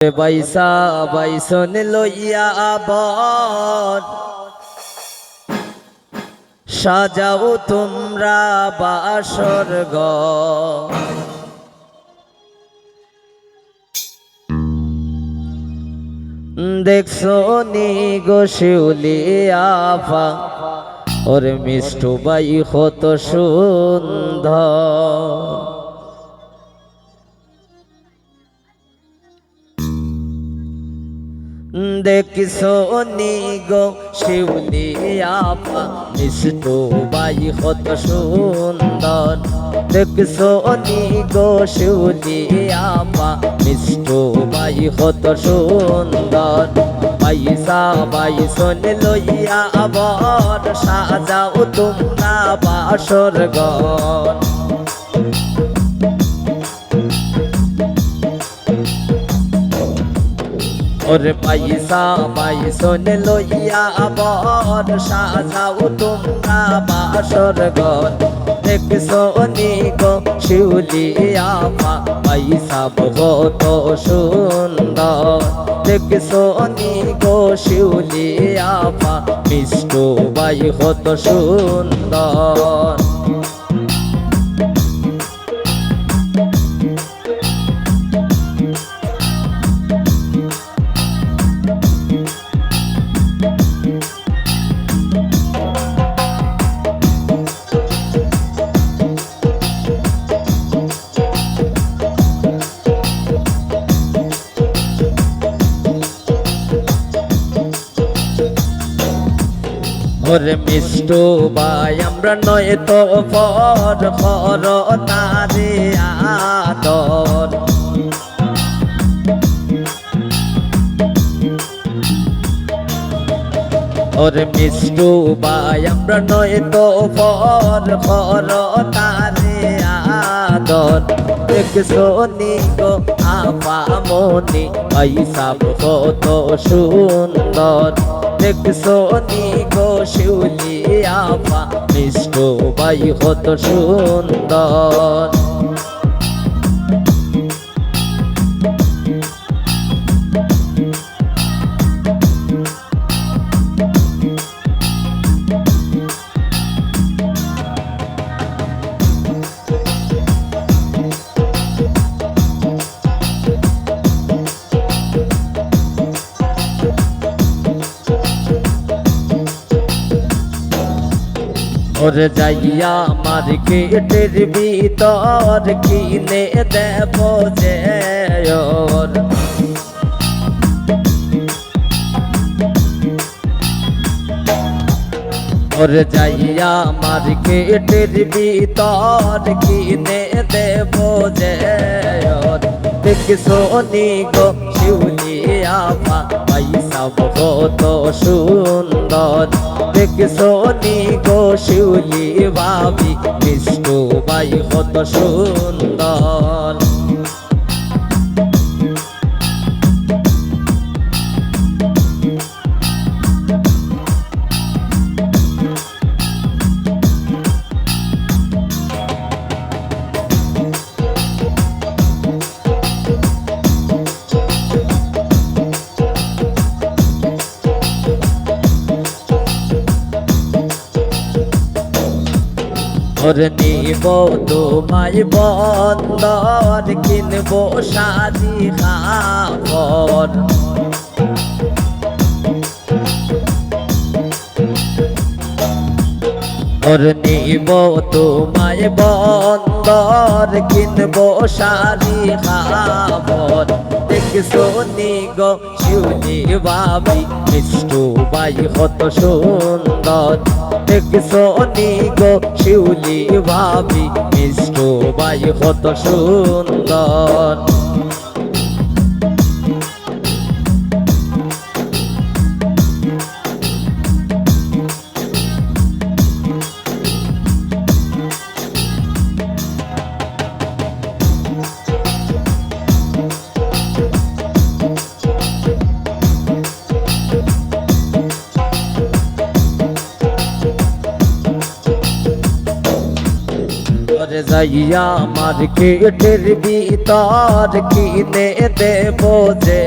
বাইসা বাইসন লইয়া আবার সাজাও তোমরা বাসর ঘর দেখছ নি গো শিউলি আফা, ওর মিষ্টু বাই কত সুন্দর। দেখছ নি গো, শিউলি আপা, মিষ্টু বাই কত সুন্দর। দেখছ নি গো, শিউলি আপা, মিষ্টু বাই কত সুন্দর। পয়সা শোন লইয়া আবার সাজাও তোমরা বাসর ঘর। ওরে পয়সা বাইসন লইয়া আবার সাজাও তোমরা বাসর ঘর দেখছ নি গো শিউলি আপা পয়সা বহুত সুন্দর দেখছ নি গো শিউলি আপা মিষ্টু বাই কত সুন্দর ওরে মিষ্টু ভাই, আমরা নয় তো পর পর তারে আদর। ওরে মিষ্টু ভাই, আমরা নয় তো পর পর তারে আদর। দেখছ নি গো, আপা মনি পয়সা কত সুন্দর। দেখছ নি গো শিউলি আপা মিষ্ট বাই কত সুন্দর। ওরে যাইয়া মার্কেটের ভিতর কিনে দেব যে ওর ওরে যাইয়া মার্কেটের ভিতর কিনে দেব যে ওর দেখছ নি গো শিউলি পাইসা বহুত সুন্দর। দেখছ নি গো শিউলি ভাবি বিষ্ণু বাই কত সুন্দর। ওরে নিব তোমায় বন্দর কিনবো শাদি খাবর ওর নিব তোমায় বন্দর কিনবো শাড়ি খাবর দেখছ নি গো শিউলি বাবি বিষ্ণু বাই কত সুন্দর। দেখছ নি গো শিউলি বাবি বিষ্ণু বাই কত সুন্দর। ওরে যাই যাইয়া মার্কেটের ভিতর কিনে দেব যে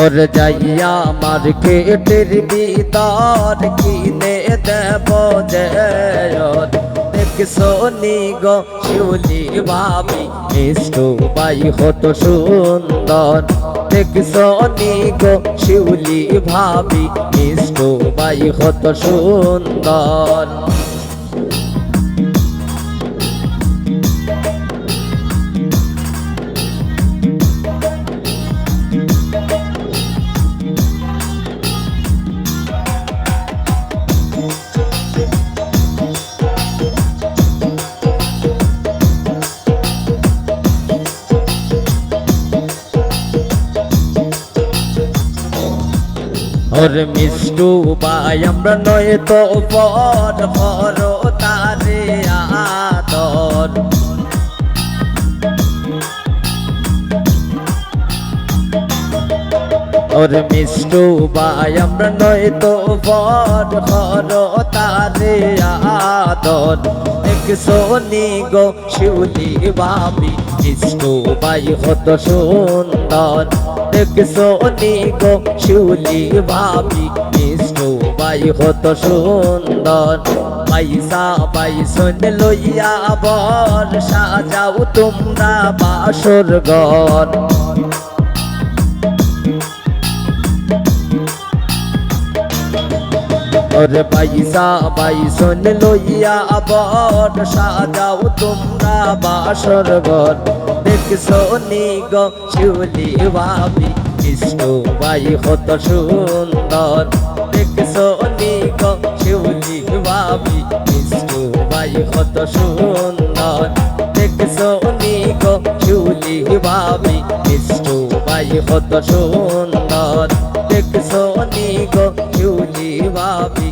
ওর যাইয়া মার্কেটের ভিতর কিনে দেব যে ওর দেখছ নি গো শিউলি ভাবি মিষ্টু বাই হত সুন্দর দেখছ নি গো শিউলি ভাবি মিষ্টু বাই হত সুন্দর। ওর মিষ্টু বাই আমরা নয় তো পর পর তারে আদর। ওর মিষ্টু বাই আমরা নয় তো পর পর তারে আদর। একশো নি গো শিউলি ভাবি মিষ্টু বাই হত সুন্দর। দেখছ নি গো শিউলি ভাবি মিষ্টু বাই হত সুন্দর। পয়সা পাইসন লইয়া বর সাজাও তোমরা বাসর ঘর। ওরে পয়সা পাইসন লইয়া বর সাজাও তোমরা বাসর ঘর দেখছ নি গো শিউলি ভাবি কৃষ্ণ বাই হত সুন্দর দেখছ নি গো শিউলি ভাবি কৃষ্ণ বাই হত সুন্দর দেখছ নি গো শিউলি ভাবি কৃষ্ণ বাই হত সুন্দর দেখছ নি গো শিউলি ভাবি